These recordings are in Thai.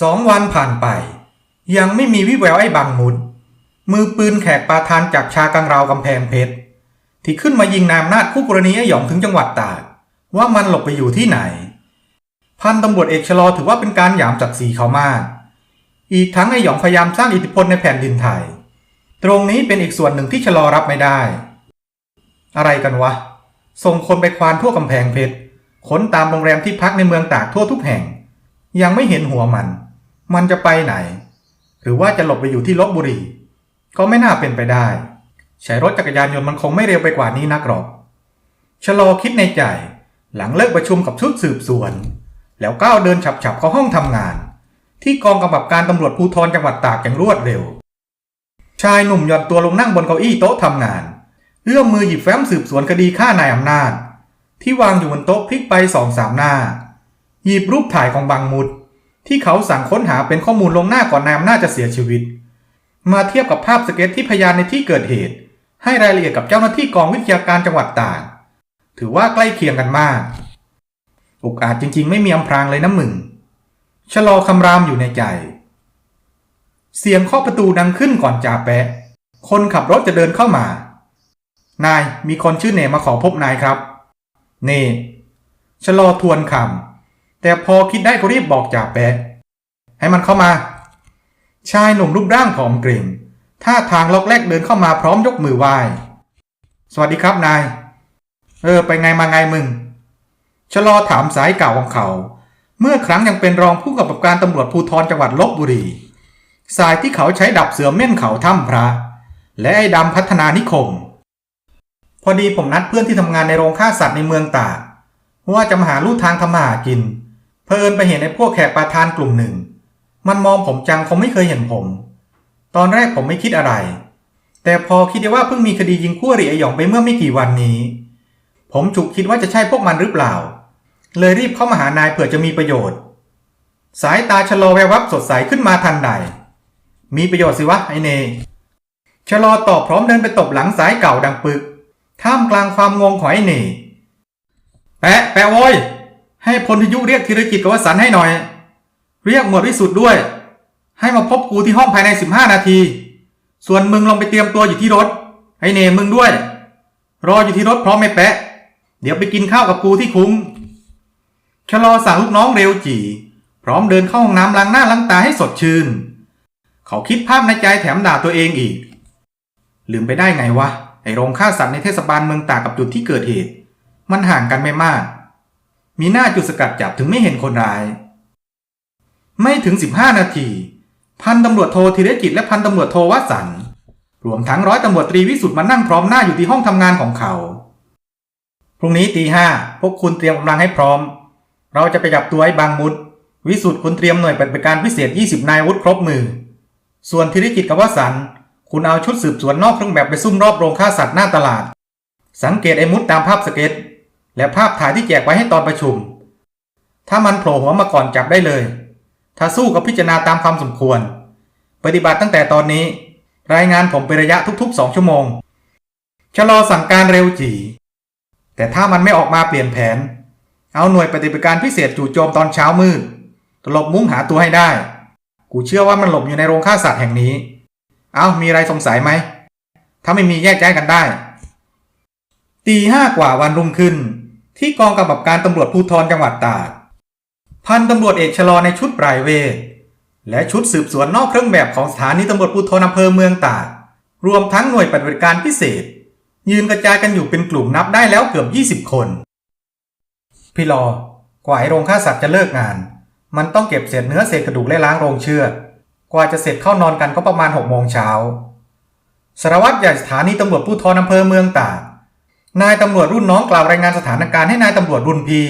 สองวันผ่านไป ยังไม่มีวิแววไอ้บังมุดมือปืนแขกปาทานจากชากังราวกำแพงเพชรที่ขึ้นมายิงนายอำนาจคู่กรณีไอ้หยองถึงจังหวัดตากว่ามันหลบไปอยู่ที่ไหน พันตำรวจเอกชะลอถือว่าเป็นการหยามศักดิ์ศรีเขามาก อีกทั้งไอ้หยองพยายามสร้างอิทธิพลในแผ่นดินไทย ตรงนี้เป็นอีกส่วนหนึ่งที่ชะลอรับไม่ได้ อะไรกันวะ ส่งคนไปควานทั่วกำแพงเพชรค้นตามโรงแรมที่พักในเมืองตากทั่วทุกแห่ง ยังไม่เห็นหัวมัน มันจะไปไหน หรือว่าจะหลบไปอยู่ที่ลบบุรี ก็ไม่น่าเป็นไปได้ ใช้รถจักรยานยนต์มันคงไม่เร็วไปกว่านี้นักหรอก ชะลอคิดในใจ หลังเลิกประชุมกับชุดสืบสวน แล้วก้าวเดินฉับๆเข้าห้องทำงาน ที่กองกำกับการตำรวจภูธรจังหวัดตากอย่างรวดเร็ว ชายหนุ่มหย่อนตัวลงนั่งบนเก้าอี้โต๊ะทำงาน เอื้อมมือหยิบแฟ้มสืบสวนคดีฆ่านายอำนาจ ที่วางอยู่บนโต๊ะพลิกไปสองสามหน้า หยิบรูปถ่ายของบางมุด ที่เขาสั่งค้นหาเป็นข้อมูลลงหน้าก่อนนายอำนาจะเสียชีวิต มาเทียบกับภาพสเก็ตที่พยานในที่เกิดเหตุ ให้รายละเอียดกับเจ้าหน้าที่กองวิทยาการจังหวัดต่ากถือว่าใกล้เคียงกันมากอุกอาจจริง ๆ ไม่มีอำพรางเลยนะมึงชะลอคำรามอยู่ในใจ เสียงเคาะประตูดังขึ้นก่อนจ่าแปะ คนขับรถจะเดินเข้ามา นายมีคนชื่อเนมาขอพบนายครับ เนชะลอทวนคำ แต่พอคิดได้ก็รีบบอกจ่าแปะ ให้มันเข้ามา ชายหนุ่มรูปร่างผอมเกรงท่าทางล็อกแรกเดินเข้ามาพร้อมยกมือไหว้ สวัสดีครับนาย เออ ไปไงมาไงมึง ชะลอถามสายเก่าของเขา เมื่อครั้งยังเป็นรองผู้กำกับการตำรวจภูธรจังหวัดลบบุรี สายที่เขาใช้ดับเสือเม่นเขาถ้ำพระ และไอ้ดำพัฒนานิคม พอดีผมนัดเพื่อนที่ทำงานในโรงฆ่าสัตว์ในเมืองตากว่าจะมาหาลู่ทางทำมาหากิน เพอิญไปเห็นไอ้พวกแขกปาทานกลุ่มหนึ่ง มันมองผมจังคงไม่เคยเห็นผม ตอนแรกผมไม่คิดอะไร แต่พอคิดได้ว่าเพิ่งมีคดียิงคู่อริไอหยองไปเมื่อไม่กี่วันนี้ ผมฉุกคิดว่าจะใช่พวกมันหรือเปล่า เลยรีบเข้ามาหานายเผื่อจะมีประโยชน์ สายตาชะลอแวววับสดใสขึ้นมาทันใด มีประโยชน์สิวะไอเนชะลอตอบพร้อมเดินไปตบหลังสายเก่าดังปึก ท่ามกลางความงงของไอเนแปะแปะโวย ให้พลทยุเรียกธีรกิจกับวสันให้หน่อย เรียกหมวดวิสุทธ์ด้วย ให้มาพบกูที่ห้องภายใน 15 นาที ส่วนมึงลงไปเตรียมตัวอยู่ที่รถไอเนมึงด้วย รออยู่ที่รถพร้อมไหมแปะ เดี๋ยวไปกินข้าวกับกูที่คุ้มชะลอสั่งลูกน้องเร็วจีพร้อมเดินเข้าห้องน้ำล้างหน้าล้างตาให้สดชื่น เขาคิดภาพในใจแถมด่าตัวเองอีก ลืมไปได้ไงวะไอโรงฆ่าสัตว์ในเทศบาลเมืองตากกับจุดที่เกิดเหตุ มันห่างกันไม่มาก มีหน้าจุดสกัดจับถึงไม่เห็นคนร้าย ไม่ถึง 15 นาที พันตำรวจโทธีรกิจและพันตำรวจโทวสันรวมทั้งร้อยตำรวจตรีวิสุทธ์มานั่งพร้อมหน้าอยู่ที่ห้องทำงานของเขาพรุ่งนี้ตีห้าพวกคุณเตรียมกำลังให้พร้อม เราจะไปจับตัวไอ้บางมุด วิสุทธ์คุณเตรียมหน่วยปฏิบัติการพิเศษ 20 นายอาวุธครบมือ ส่วนธีรกิจกับวสันต์คุณเอาชุดสืบสวนนอกเครื่องแบบไปซุ่มรอบโรงฆ่าสัตว์หน้าตลาด สังเกตไอ้มุดตามภาพสเก็ต และภาพถ่ายที่แจกไว้ให้ตอนประชุม ถ้ามันโผล่หัวมาก่อนจับได้เลย ถ้าสู้ก็พิจารณาตามความสมควร ปฏิบัติตั้งแต่ตอนนี้ รายงานผมเป็นระยะทุกๆ2ชั่วโมง ชะลอสั่งการเร็วจีแต่ถ้ามันไม่ออกมาเปลี่ยนแผน เอาหน่วยปฏิบัติการพิเศษจู่โจมตอนเช้ามืดตลบมุ้งหาตัวให้ได้ กูเชื่อว่ามันหลบอยู่ในโรงฆ่าสัตว์แห่งนี้ เอามีอะไรสงสัยไหม ถ้าไม่มีแยกย้ายกันได้ ตีห้ากว่าวันรุ่งขึ้น ที่กองกำกับการตำรวจภูธรจังหวัดตาก พันตำรวจเอกชะลอในชุดปลายเวทและชุดสืบสวนนอกเครื่องแบบของสถานีตำรวจภูธรอำเภอเมืองตาก รวมทั้งหน่วยปฏิบัติการพิเศษ ยืนกระจายกันอยู่เป็นกลุ่มนับได้แล้วเกือบ 20 คน พี่รอกว่าไอ้โรงฆ่าสัตว์จะเลิกงาน มันต้องเก็บเศษเนื้อเศษกระดูกและล้างโรงเชือด กว่าจะเสร็จเข้านอนกันก็ประมาณ6โมงเช้าสารวัตรใหญ่สถานีตำรวจภูธรอำเภอเมืองตาก นายตำรวจรุ่นน้องกล่าวรายงานสถานการณ์ให้นายตำรวจรุ่นพี่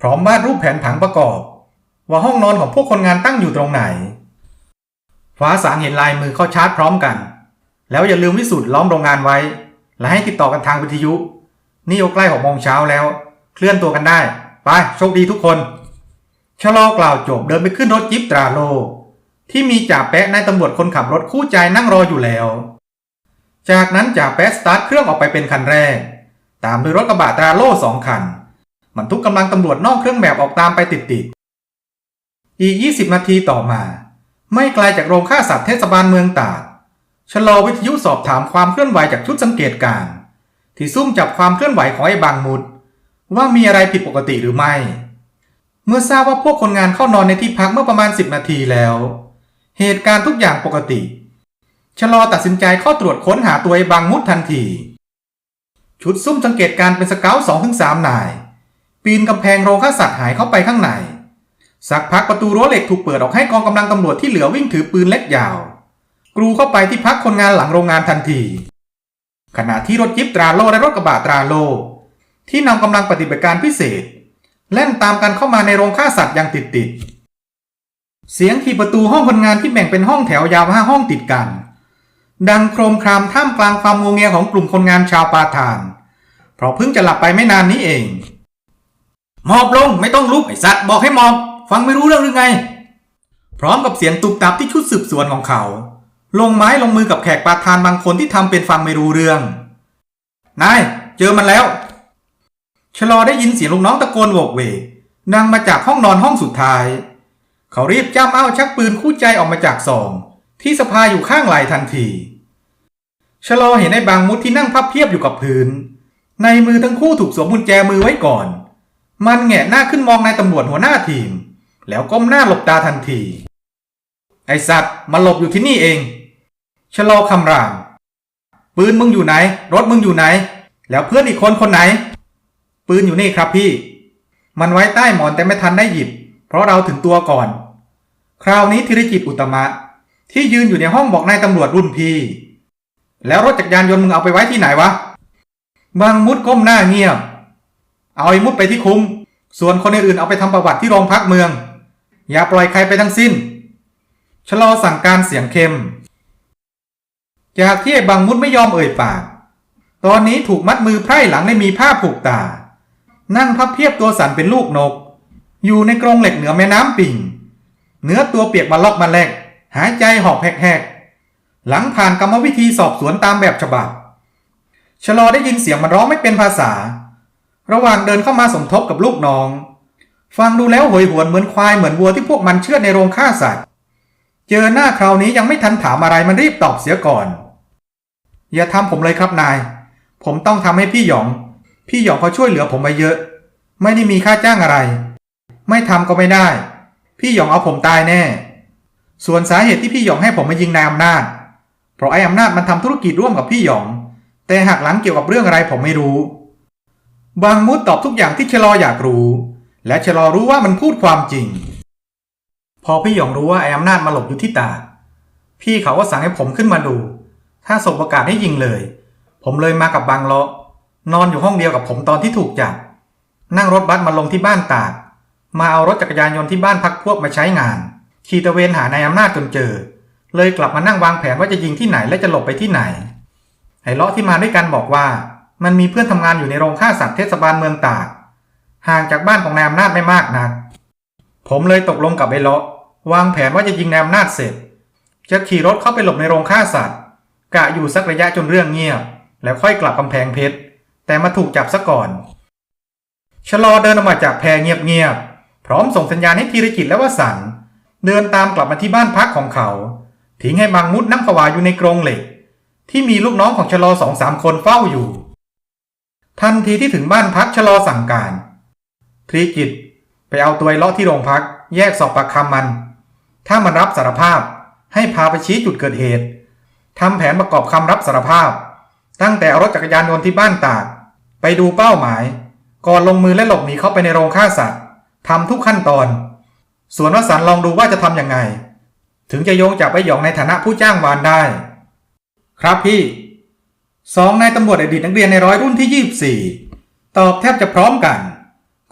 พร้อมวาดรูปแผนผังประกอบ ว่าห้องนอนของพวกคนงานตั้งอยู่ตรงไหน ฟ้าสางเห็นลายมือเข้าชาร์จพร้อมกัน แล้วอย่าลืมวิสุทธ์ล้อมโรงงานไว้ และให้ติดต่อกันทางวิทยุ นี่โอใกล้หกโมงเช้าแล้ว เคลื่อนตัวกันได้ ไปโชคดีทุกคนชะลอกล่าวจบเดินไปขึ้นรถจิ๊บตราโล ที่มีจ่าแปะนายตำรวจคนขับรถคู่ใจนั่งรออยู่แล้ว จากนั้นจ่าแปะสตาร์ทเครื่องออกไปเป็นคันแรก ตามด้วยรถกระบะตราโล่สองคันบรรทุกกำลังตำรวจนอกเครื่องแบบออกตามไปติดๆอีก 20 นาทีต่อมา ไม่ไกลจากโรงฆ่าสัตว์เทศบาลเมืองตากชะลอวิทยุสอบถามความเคลื่อนไหวจากชุดสังเกตการที่ซุ่มจับความเคลื่อนไหวของไอ้บางมุด ว่ามีอะไรผิดปกติหรือไม่ เมื่อทราบว่าพวกคนงานเข้านอนในที่พักเมื่อประมาณ 10 นาทีแล้ว เหตุการณ์ทุกอย่างปกติ ชะลอตัดสินใจเข้าตรวจค้นหาตัวไอ้บางมุดทันที ชุดซุ่มสังเกตการณ์เป็นสเกลสองถึงสามนาย ปีนกำแพงโรงฆ่าสัตว์หายเข้าไปข้างใน สักพักประตูรั้วเหล็กถูกเปิดออกให้กองกำลังตำรวจที่เหลือวิ่งถือปืนเล็กยาว กรูเข้าไปที่พักคนงานหลังโรงงานทันที ขณะที่รถยิปตราโลและรถกระบะตราโล ที่นำกำลังปฏิบัติการพิเศษ แล่นตามกันเข้ามาในโรงฆ่าสัตว์อย่างติดติดๆเสียงที่ประตูห้องคนงานที่แบ่งเป็นห้องแถวยาวห้าห้องติดกัน ดังโครมครามท่ามกลางความงงเงียของกลุ่มคนงานชาวปาทาน เพราะเพิ่งจะหลับไปไม่นานนี้เอง หมอบลงไม่ต้องลุกไอสัตว์บอกให้หมอบฟังไม่รู้เรื่องหรือไง พร้อมกับเสียงตุบตับที่ชุดสืบสวนของเขา ลงไม้ลงมือกับแขกปาทานบางคนที่ทำเป็นฟังไม่รู้เรื่อง นายเจอมันแล้วชะลอได้ยินเสียงลูกน้องตะโกนโวกเวกดังมาจากห้องนอนห้องสุดท้าย เขารีบจ้ำเอ้าชักปืนคู่ใจออกมาจากซอง ที่สะพาอยู่ข้างไหลทันที ชะลอเห็นไอ้บางมุดที่นั่งพับเพียบอยู่กับพื้น ในมือทั้งคู่ถูกสวมกุญแจมือไว้ก่อน มันแงะหน้าขึ้นมองนายตำรวจหัวหน้าทีม แล้วก้มหน้าหลบตาทันที ไอสัตว์มาหลบอยู่ที่นี่เอง ชะลอคำรามปืนมึงอยู่ไหน รถมึงอยู่ไหน แล้วเพื่อนอีกคนคนไหน ปืนอยู่นี่ครับพี่ มันไว้ใต้หมอนแต่ไม่ทันได้หยิบ เพราะเราถึงตัวก่อน คราวนี้ธีรจิตอุตมะ ที่ยืนอยู่ในห้องบอกนายตำรวจรุ่นพี่ แล้วรถจักรยานยนต์มึงเอาไปไว้ที่ไหนวะ บางมุดก้มหน้าเงียบ เอาไอ้มุดไปที่คุ้ม ส่วนคนอื่นๆเอาไปทำประวัติที่โรงพักเมือง อย่าปล่อยใครไปทั้งสิ้น ชะลอสั่งการเสียงเข้มจากที่ไอ้บางมุดไม่ยอมเอ่ยปาก ตอนนี้ถูกมัดมือไพร่หลังและมีผ้าผูกตา นั่งพับเพียบตัวสั่นเป็นลูกนก อยู่ในกรงเหล็กเหนือแม่น้ำปิ่ง เนื้อตัวเปียกมาลอกมาแลก หายใจหอบแหกๆ หลังผ่านกรรมวิธีสอบสวนตามแบบฉบับชะลอได้ยินเสียงมันร้องไม่เป็นภาษา ระหว่างเดินเข้ามาสมทบกับลูกน้อง ฟังดูแล้วโหยหวนเหมือนควายเหมือนวัวที่พวกมันเชื่อดในโรงฆ่าสัตว์ เจอหน้าคราวนี้ยังไม่ทันถามอะไรมันรีบตอบเสียก่อน อย่าทำผมเลยครับนาย ผมต้องทำให้พี่หยอง พี่หยองเขาช่วยเหลือผมมาเยอะ ไม่ได้มีค่าจ้างอะไร ไม่ทำก็ไม่ได้ พี่หยองเอาผมตายแน่ ส่วนสาเหตุที่พี่หยองให้ผมมายิงนายอำนาจ เพราะไอ้อำนาจมันทำธุรกิจร่วมกับพี่หยอง แต่หักหลังเกี่ยวกับเรื่องอะไรผมไม่รู้ บางมุดตอบทุกอย่างที่ชะลออยากรู้ และชะลอรู้ว่ามันพูดความจริง พอพี่หยองรู้ว่าไอ้อำนาจมาหลบอยู่ที่ตากพี่เขาก็สั่งให้ผมขึ้นมาดู ถ้าสบโอกาสให้ยิงเลย ผมเลยมากับบางเลาะนอนอยู่ห้องเดียวกับผมตอนที่ถูกจับ นั่งรถบัสมาลงที่บ้านตาก มาเอารถจักรยานยนต์ที่บ้านพักพวกมาใช้งาน ขี่ตะเวนหานายอำนาจจนเจอ เลยกลับมานั่งวางแผนว่าจะยิงที่ไหนและจะหลบไปที่ไหนไอ้เลาะที่มาด้วยกันบอกว่า มันมีเพื่อนทำงานอยู่ในโรงฆ่าสัตว์เทศบาลเมืองตาก ห่างจากบ้านของนายอำนาจไม่มากนัก ผมเลยตกลงกับไอ้เลาะวางแผนว่าจะยิงนายอำนาจเสร็จ จะขี่รถเข้าไปหลบในโรงฆ่าสัตว์ กะอยู่สักระยะจนเรื่องเงียบ แล้วค่อยกลับกำแพงเพชร แต่มาถูกจับซะก่อน ชะลอเดินออกมาจากแพรเงียบๆพร้อมส่งสัญญาณให้ธีรจิตและวสันต์ เดินตามกลับมาที่บ้านพักของเขา ทิ้งให้บางมุดนั่งผวาอยู่ในกรงเหล็ก ที่มีลูกน้องของชะลอสองสามคนเฝ้าอยู่ ทันทีที่ถึงบ้านพักชะลอสั่งการธรีกิจไปเอาตัวไอ้เลาะที่โรงพัก แยกสอบปากคำมัน ถ้ามันรับสารภาพให้พาไปชี้จุดเกิดเหตุทำแผนประกอบคำรับสารภาพ ตั้งแต่เอารถจักรยานยนต์ที่บ้านตาก ไปดูเป้าหมาย ก่อนลงมือและหลบหนีเข้าไปในโรงฆ่าสัตว์ทำทุกขั้นตอน ส่วนวสันลองดูว่าจะทำยังไง ถึงจะโยงจับไอ้หยองในฐานะผู้จ้างวานได้ ครับพี่สองนายตำรวจอดีตนักเรียนในร้อยรุ่นที่ 24 ตอบแทบจะพร้อมกัน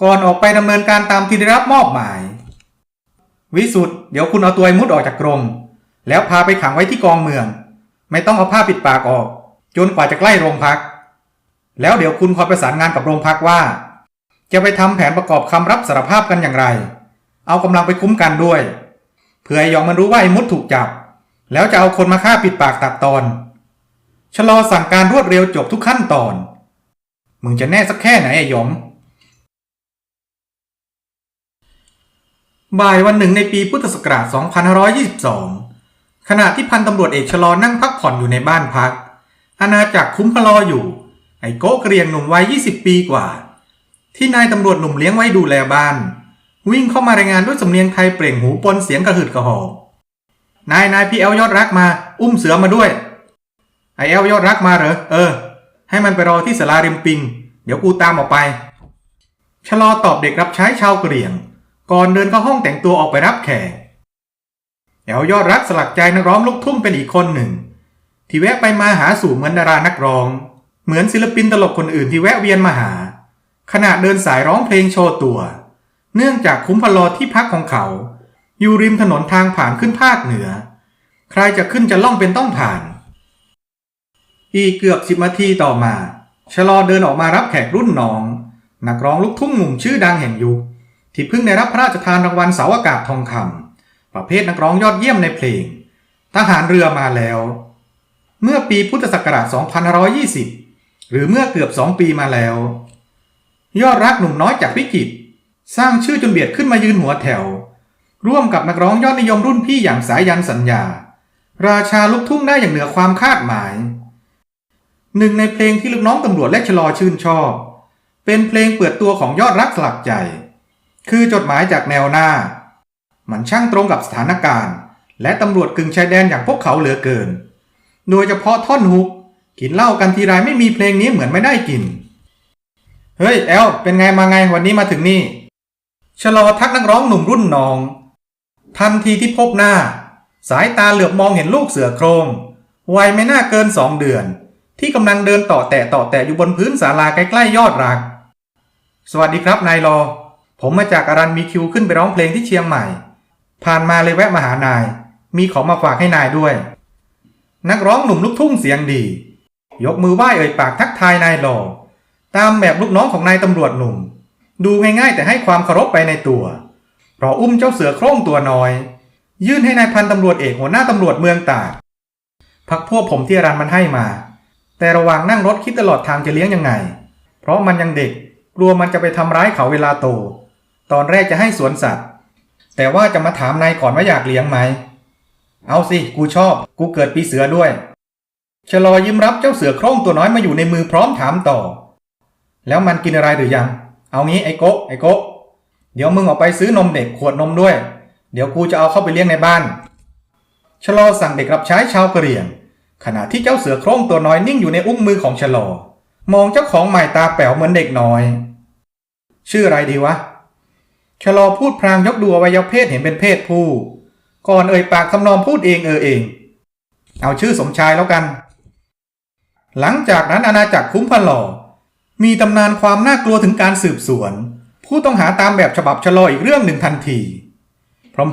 ก่อนออกไปดำเนินการตามที่ได้รับมอบหมาย วิสุทธ์เดี๋ยวคุณเอาตัวไอ้มุดออกจากกรงแล้วพาไปขังไว้ที่กองเมือง ไม่ต้องเอาผ้าปิดปากออก จนกว่าจะใกล้โรงพัก แล้วเดี๋ยวคุณคอยประสานงานกับโรงพักว่า จะไปทำแผนประกอบคำรับสารภาพกันอย่างไร เอากำลังไปคุ้มกันด้วยเผื่อไอ้หยองมันรู้ว่าไอ้มุดถูกจับ แล้วจะเอาคนมาฆ่าปิดปากตัดตอน ชะลอสั่งการรวดเร็วจบทุกขั้นตอน มึงจะแน่สักแค่ไหนไอ้หยองบ่ายวันหนึ่งในปีพุทธศักราช 2522 ขณะที่พันตำรวจเอกชะลอนั่งพักผ่อนอยู่ในบ้านพัก อาณาจักรคุ้มพลออยู่ ไอ้โก้เกรียงหนุ่มวัย 20 ปีกว่า ที่นายตำรวจหนุ่มเลี้ยงไว้ดูแลบ้าน วิ่งเข้ามารายงานด้วยสำเนียงไทยเปล่งหูปนเสียงกระหืดกระหอบนายนายพี่เอลยอดรักมา อุ้มเสือมาด้วย ไอเอลยอดรักมาเหรอ เออ ให้มันไปรอที่สาราริมปิง เดี๋ยวกูตามออกไป ชะลอตอบเด็กรับใช้ชาวกะเหรี่ยง ก่อนเดินเข้าห้องแต่งตัวออกไปรับแขกแอลยอดรักสลักใจนักร้องลูกทุ่งเป็นอีกคนหนึ่ง ที่แวะไปมาหาสู่เหมือนดารานักร้อง เหมือนศิลปินตลกคนอื่นที่แวะเวียนมาหา ขณะเดินสายร้องเพลงโชว์ตัว เนื่องจากคุ้มพลอที่พักของเขา อยู่ริมถนนทางผ่านขึ้นภาคเหนือ ใครจะขึ้นจะล่องเป็นต้องผ่าน อีกเกือบสิบนาทีต่อมาชะลอเดินออกมารับแขกรุ่นน้อง นักร้องลูกทุ่งหนุ่มชื่อดังแห่งยุค ที่เพิ่งได้รับพระราชทานรางวัลเสาอากาศทองคำประเภทนักร้องยอดเยี่ยมในเพลง ทหารเรือมาแล้ว เมื่อปีพุทธศักราช 2520 หรือเมื่อเกือบสองปีมาแล้ว ยอดรักหนุ่มน้อยจากพิจิตร สร้างชื่อจนเบียดขึ้นมายืนหัวแถว ร่วมกับนักร้องยอดนิยมรุ่นพี่อย่างสายันสัญญา ราชาลูกทุ่งได้อย่างเหนือความคาดหมาย หนึ่งในเพลงที่ลูกน้องตำรวจและชลอชื่นชอบ เป็นเพลงเปิดตัวของยอดรักสลักใจ คือจดหมายจากแนวหน้า มันช่างตรงกับสถานการณ์ และตำรวจกึ่งชายแดนอย่างพวกเขาเหลือเกิน โดยเฉพาะท่อนฮุกกินเหล้ากันทีไรไม่มีเพลงนี้เหมือนไม่ได้กิน เฮ้ยแอลเป็นไงมาไงวันนี้มาถึงนี่ ชะลอทักนักร้องหนุ่มรุ่นน้อง ทันทีที่พบหน้า สายตาเหลือบมองเห็นลูกเสือโครง วัยไม่น่าเกินสองเดือน ที่กำลังเดินต่อแตะต่อแตะอยู่บนพื้นศาลาใกล้ๆยอดรัก สวัสดีครับนายรอ ผมมาจากอารันมีคิวขึ้นไปร้องเพลงที่เชียงใหม่ ผ่านมาเลยแวะมาหานาย มีของมาฝากให้นายด้วย นักร้องหนุ่มลูกทุ่งเสียงดี ยกมือไหว้เอ่ยปากทักทายนายรอตามแบบลูกน้องของนายตำรวจหนุ่ม ดูง่ายๆ แต่ให้ความเคารพไปในตัว เพราะอุ้มเจ้าเสือโคร่งตัวน้อย ยื่นให้นายพันตำรวจเอกหัวหน้าตำรวจเมืองตากพักพวกผมที่รันมันให้มา แต่ระหว่างนั่งรถคิดตลอดทางจะเลี้ยงยังไง เพราะมันยังเด็กกลัวมันจะไปทำร้ายเขาเวลาโต ตอนแรกจะให้สวนสัตว์ แต่ว่าจะมาถามนายก่อนว่าอยากเลี้ยงไหม เอาสิ กูชอบ กูเกิดปีเสือด้วยชะลอยิ้มรับเจ้าเสือโคร่งตัวน้อยมาอยู่ในมือพร้อมถามต่อ แล้วมันกินอะไรหรือยัง เอางี้ไอ้โกะไอ้โกะเดี๋ยวมึงออกไปซื้อนมเด็กขวดนมด้วย เดี๋ยวกูจะเอาเข้าไปเลี้ยงในบ้านชะลอสั่งเด็กรับใช้ชาวกะเหรี่ยง ขณะที่เจ้าเสือโคร่งตัวน้อยนิ่งอยู่ในอุ้งมือของชะลอมองเจ้าของใหม่ตาแป๋วเหมือนเด็กน้อย ชื่ออะไรดีวะชะลอพูดพลางยกดูอวัยวะเพศเห็นเป็นเพศผู้ ก่อนเอ่ยปากทำนองพูดเองเออเอง เอาชื่อสมชายแล้วกัน หลังจากนั้นอาณาจักรคุ้มพะหล่อ มีตำนานความน่ากลัวถึงการสืบสวน ผู้ต้องหาตามแบบฉบับชะลออีกเรื่องหนึ่งทันที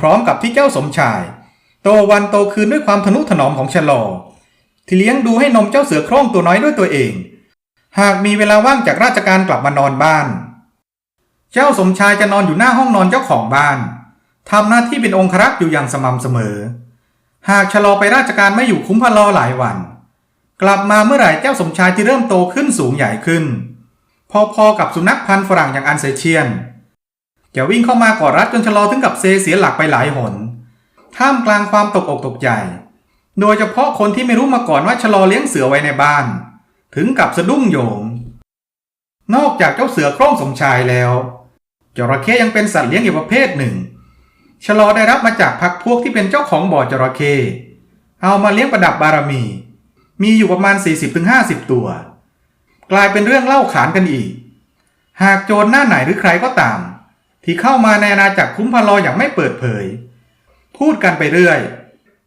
พร้อมๆ กับที่เจ้าสมชาย โตวันโตคืนด้วยความทนุถนอมของชะลอ ที่เลี้ยงดูให้นมเจ้าเสือโคร่งตัวน้อยด้วยตัวเอง หากมีเวลาว่างจากราชการกลับมานอนบ้าน เจ้าสมชายจะนอนอยู่หน้าห้องนอนเจ้าของบ้านทำหน้าที่เป็นองครักษ์อยู่อย่างสม่ำเสมอ หากชะลอไปราชการไม่อยู่คุ้มพะลอหลายวัน กลับมาเมื่อไหร่เจ้าสมชายที่เริ่มโตขึ้นสูงใหญ่ขึ้น พอๆกับสุนัขพันธุ์ฝรั่งอย่างอันเซเชียนจะวิ่งเข้ามากอดรัดจนชะลอถึงกับเซเสียหลักไปหลายหน ท่ามกลางความตกอกตกใจ โดยเฉพาะคนที่ไม่รู้มาก่อนว่าชะลอเลี้ยงเสือไว้ในบ้าน ถึงกับสะดุ้งโยง นอกจากเจ้าเสือโคร่งสมชายแล้ว จระเข้ยังเป็นสัตว์เลี้ยงอีกประเภทหนึ่ง ชะลอได้รับมาจากพักพวกที่เป็นเจ้าของบ่อจระเข้ เอามาเลี้ยงประดับบารมี มีอยู่ประมาณ 40-50 ตัว กลายเป็นเรื่องเล่าขานกันอีก หากโจรหน้าไหนหรือใครก็ตาม ที่เข้ามาในอาณาจักรคุ้มพลออย่างไม่เปิดเผย พูดกันไปเรื่อย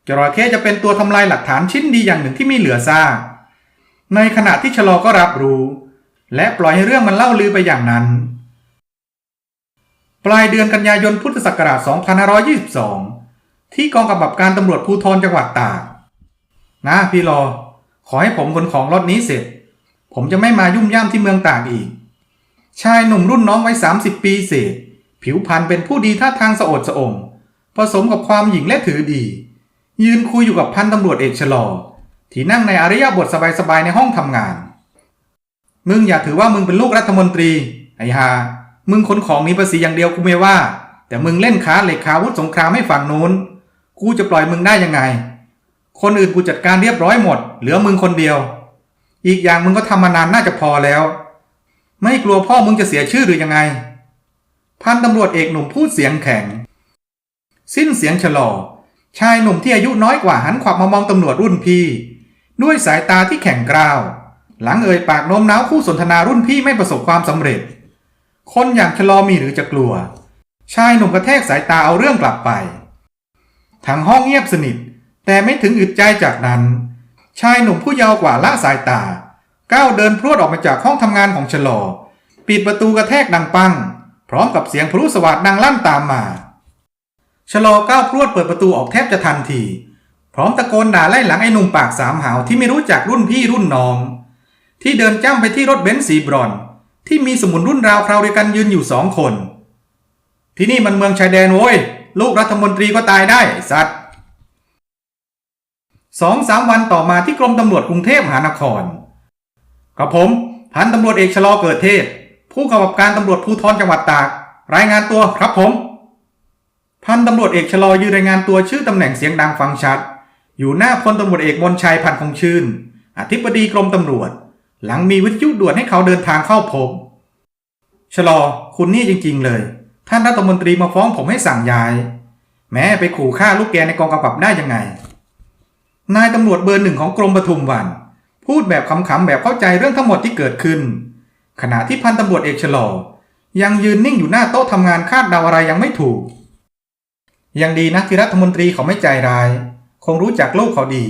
จระเข้จะเป็นตัวทำลายหลักฐานชิ้นดีอย่างหนึ่งที่มีเหลือซากในขณะที่ชะลอก็รับรู้ และปล่อยให้เรื่องมันเล่าลือไปอย่างนั้น ปลายเดือนกันยายนพุทธศักราช 2522 ที่กองกำกับการตำรวจภูธรจังหวัดตากนะพี่รอ ขอให้ผมขนของรถนี้เสร็จ ผมจะไม่มายุ่มย่ามที่เมืองต่ากอีก ชายหนุ่มรุ่นน้องไว้ 30 ปีเศษ ผิวพรรณเป็นผู้ดีท่าทางสะโอดสะองผสมกับความหญิงและถือดี ยืนคุยอยู่กับพันตำรวจเอกชะลอ ที่นั่งในอริยบทสบายๆในห้องทำงาน มึงอย่าถือว่ามึงเป็นลูกรัฐมนตรี ไอ้ฮามึงขนของหนีภาษีอย่างเดียวกูไม่ว่าแแต่มึงเล่นค้าเหล็กขาวุธสงครามให้ฝั่งนู้น กูจะปล่อยมึงได้ยังไง คนอื่นกูจัดการเรียบร้อยหมด เหลือมึงคนเดียว อีกอย่างมึงก็ทำมานานน่าจะพอแล้ว ไม่กลัวพ่อมึงจะเสียชื่อหรือยังไง พันตำรวจเอกหนุ่มพูดเสียงแข็ง สิ้นเสียงชะลอชายหนุ่มที่อายุน้อยกว่าหันขวับมามองตำรวจรุ่นพี่ ด้วยสายตาที่แข็งกร้าว หลังเอ่ยปากโน้มน้าวคู่สนทนารุ่นพี่ไม่ประสบความสำเร็จ คนอย่างชะลอมีหรือจะกลัว ชายหนุ่มกระแทกสายตาเอาเรื่องกลับไปทั้งห้องเงียบสนิท แต่ไม่ถึงอึดใจจากนั้น ชายหนุ่มผู้เยาว์กว่าละสายตา ก้าวเดินพรวดออกมาจากห้องทำงานของชะลอ ปิดประตูกระแทกดังปัง พร้อมกับเสียงพลุสวัสดดังลั่นตามมาชะลอก้าวพรวดเปิดประตูออกแทบจะทันที พร้อมตะโกนด่าไล่หลังไอ้หนุ่มปากสามหาวที่ไม่รู้จักรุ่นพี่รุ่นน้อง ที่เดินจ้ำไปที่รถเบนซ์สีบรอน ที่มีสมุนรุ่นราวคราวเดียวกันยืนอยู่สองคน ที่นี่มันเมืองชายแดนโว้ยลูกรัฐมนตรีก็ตายได้สัตว์ สองสามวันต่อมาที่กรมตำรวจกรุงเทพมหานครกับผมพันตำรวจเอกชะลอเกิดเทศ ผู้กำกับการตำรวจภูธรจังหวัดตาก รายงานตัวครับผม พันตำรวจเอกชะลอยืนรายงานตัวชื่อตำแหน่งเสียงดังฟังชัด อยู่หน้าพลตำรวจเอกมนชัยพันคงชื่น อธิบดีกรมตำรวจ หลังมีวิทยุด่วนให้เขาเดินทางเข้าพบชะลอคุณนี่จริง ๆ เลย ท่านรัฐมนตรีมาฟ้องผมให้สั่งย้าย แม้ไปขู่ฆ่าลูกแกในกองกำกับได้ยังไง นายตำรวจเบอร์หนึ่งของกรมปทุมวัน พูดแบบขำๆแบบเข้าใจเรื่องทั้งหมดที่เกิดขึ้น ขณะที่พันตำรวจเอกชลอยังยืนนิ่งอยู่หน้าโต๊ะทำงานคาดเดาอะไรยังไม่ถูก ยังดีนะที่รัฐมนตรีเขาไม่ใจร้าย คงรู้จักลูกเขาดี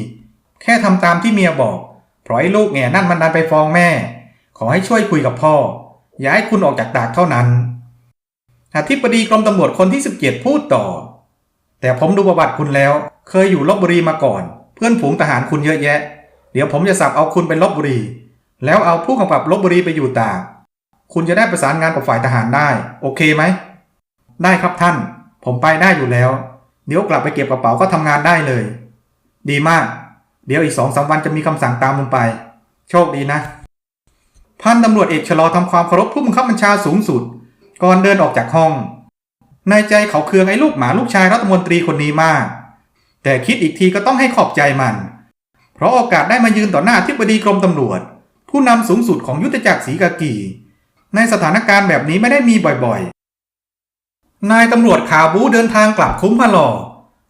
แค่ทำตามที่เมียบอกเพราะไอ้ลูกแง่นั่นมันดันไปฟ้องแม่ ขอให้ช่วยคุยกับพ่ออย่าให้คุณออกจากดากเท่านั้นอธิบดีกรมตำรวจคนที่ 17 พูดต่อ แต่ผมดูประวัติคุณแล้ว เคยอยู่ลบบุรีมาก่อน พื่อนฝูงทหารคุณเยอะแยะ เดี๋ยวผมจะสับเอาคุณไปลบบุรี แล้วเอาผู้กำกับลบบุรีไปอยู่ตาก คุณจะได้ประสานงานกับฝ่ายทหารได้ โอเคไหม ได้ครับท่าน ผมไปได้อยู่แล้ว เดี๋ยวกลับไปเก็บกระเป๋าก็ทำงานได้เลย ดีมาก เดี๋ยวอีกสองสาวันจะมีคำสั่งตามลงไป โชคดีนะ พันตำรวจเอกชะลอทำความเคารพผู้บังคับบัญชาสูงสุด ก่อนเดินออกจากห้อง ในใจเขาเคืองไอ้ลูกหมาลูกชายรัฐมนตรีคนนี้มาก แต่คิดอีกทีก็ต้องให้ขอบใจมัน เพราะโอกาสได้มายืนต่อหน้าที่บดีกรมตำรวจ ผู้นำสูงสุดของยุทธจักรศรีกากี ในสถานการณ์แบบนี้ไม่ได้มีบ่อยๆ นายตำรวจขาบูเดินทางกลับคุ้มพะหลอ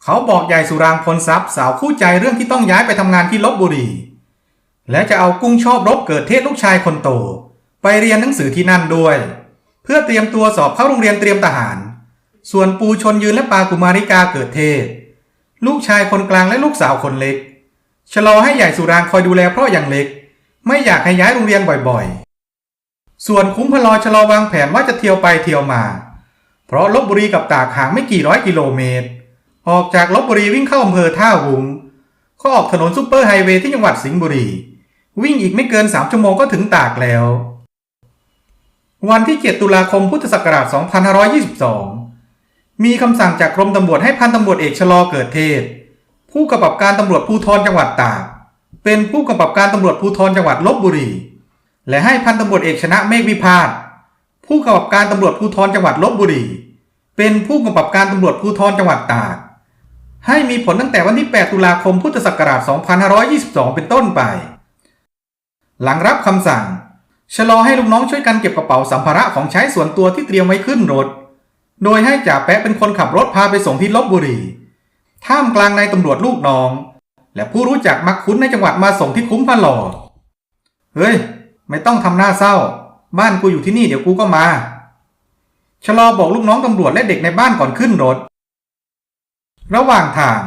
เขาบอกยายสุรางพลทรัพย์สาวคู่ใจเรื่องที่ต้องย้ายไปทำงานที่ลบบุรี และจะเอากุ้งชอบรบเกิดเทศลูกชายคนโต ไปเรียนหนังสือที่นั่นด้วย เพื่อเตรียมตัวสอบเข้าโรงเรียนเตรียมทหาร ส่วนปูชนยืนและปากุมาริกาเกิดเทศ ลูกชายคนกลางและลูกสาวคนเล็ก ชะลอให้ใหญ่สุรางคอยดูแลเพราะอย่างเล็ก ไม่อยากให้ย้ายโรงเรียนบ่อยๆ ส่วนคุ้มพลอชะลอวางแผนว่าจะเที่ยวไปเที่ยวมา เพราะลบบุรีกับตากห่างไม่กี่ร้อยกิโลเมตร ออกจากลบบุรีวิ่งเข้าอำเภอท่าวุงก็ออกถนนซุปเปอร์ไฮเวย์ที่จังหวัดสิงห์บุรี วิ่งอีกไม่เกิน 3 ชั่วโมงก็ถึงตากแล้ว วันที่ 7 ตุลาคมพุทธศักราช 2522 มีคำสั่งจากกรมตำรวจให้พันตำรวจเอกชะลอเกิดเทศ ผู้กำกับการตำรวจภูธรจังหวัดตาก เป็นผู้กำกับการตำรวจภูธรจังหวัดลบบุรี และให้พันตำรวจเอกชนะเมฆวิพาทผู้กำกับการตำรวจภูธรจังหวัดลบบุรี เป็นผู้กำกับการตำรวจภูธรจังหวัดตาก ให้มีผลตั้งแต่วันที่ 8 ตุลาคมพุทธศักราช 2522 เป็นต้นไป หลังรับคำสั่งชะลอให้ลูกน้องช่วยกันเก็บกระเป๋าสัมภาระของใช้ส่วนตัวที่เตรียมไว้ขึ้นรถ โดยให้จ่าแปะเป็นคนขับรถพาไปส่งที่ลบบุรี ท่ามกลางนายตำรวจลูกน้อง และผู้รู้จักมักคุ้นในจังหวัดมาส่งที่คุ้มพะหลอด เฮ้ย ไม่ต้องทำหน้าเศร้า บ้านกูอยู่ที่นี่เดี๋ยวกูก็มา ชะลอบอกลูกน้องตำรวจและเด็กในบ้านก่อนขึ้นรถ ระหว่างทาง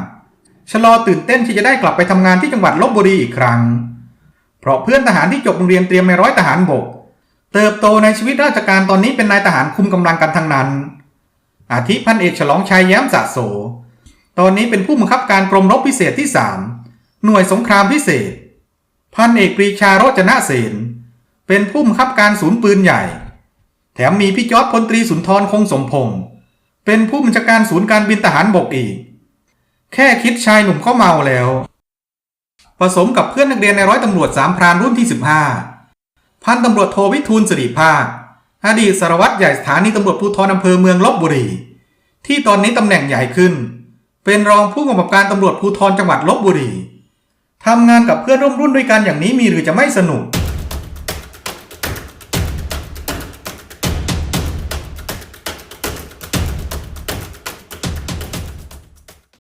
ชะลอตื่นเต้นที่จะได้กลับไปทำงานที่จังหวัดลบบุรีอีกครั้ง เพราะเพื่อนทหารที่จบโรงเรียนเตรียมในร้อยทหารบก เติบโตในชีวิตราชการตอนนี้เป็นนายทหารคุมกำลังกันทั้งนั้น อาทิพันเอกฉลองชัยแย้มสะโส ตอนนี้เป็นผู้บังคับการกรมรบพิเศษที่ 3 หน่วยสงครามพิเศษ พันเอกปรีชาโรจนะเสนเป็นผู้บังคับการศูนย์ปืนใหญ่ แถมมีพี่จอดพลตรีสุนทรคงสมพงศ์เป็นผู้บัญชาการศูนย์การบินทหารบกอีก แค่คิดชายหนุ่มก็เมาแล้ว ผสมกับเพื่อนนักเรียนในร้อยตำรวจสามพรานรุ่นที่ 15 พันตำรวจโทวิทูลสิริภาค อดีตสารวัตรใหญ่สถานีตำรวจภูธรอำเภอเมืองลบบุรี ที่ตอนนี้ตำแหน่งใหญ่ขึ้น เป็นรองผู้กำกับการตำรวจภูธรจังหวัดลบบุรีทำงานกับเพื่อนร่วมรุ่นด้วยกันอย่างนี้มีหรือจะไม่สนุก